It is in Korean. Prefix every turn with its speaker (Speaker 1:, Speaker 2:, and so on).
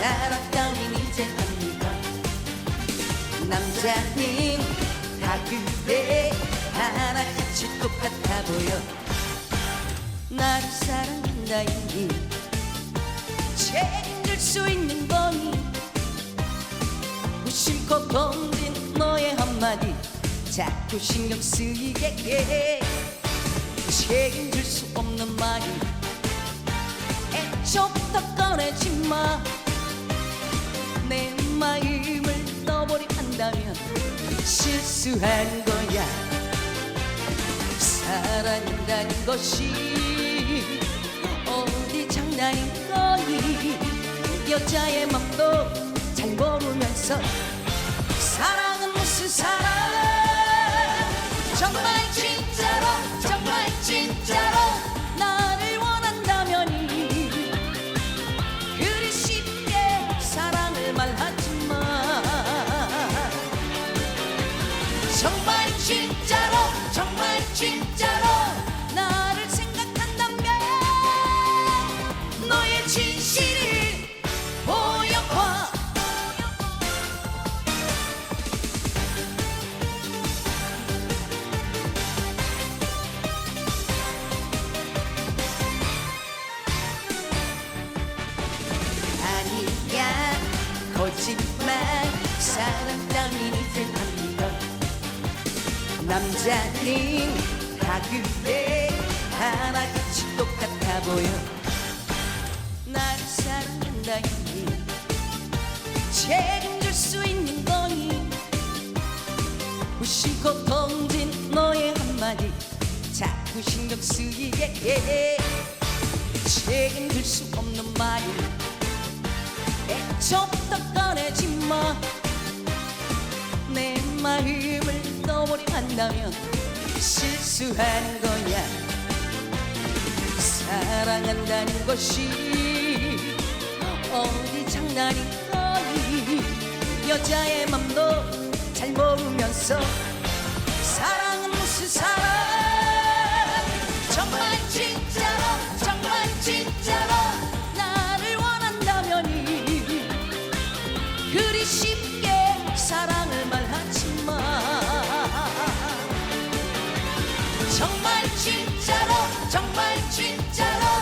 Speaker 1: 따윈 이제 합니까 남자는 다 그래 하나같이 똑같아 보여. 나를 사랑한다니 책임질 수 있는 거니 무심코 던진 너의 한마디 자꾸 신경 쓰이게 해. 책임질 수 없는 말이 애초부터 꺼내지 마 한다면 실수한 거야. 사랑이라는 것이 어디 장난인 거니? 여자의 맘도 잘 모르면서 거짓말 사랑 따윈 합니다 남자는 다 그래 하나같이 똑같아 보여. 날 사랑한다니. 책임질 수 있는 거니? 무심코 던진 너의 한마디. 자꾸 신경 쓰이게 해. 책임질 수 없는 말이 애초부터 꺼내지 마 내 마음을 떠버리 한다면 실수한 거야. 사랑한다는 것이 어디 장난인 거니? 여자의 맘도 잘 모르면서 진짜로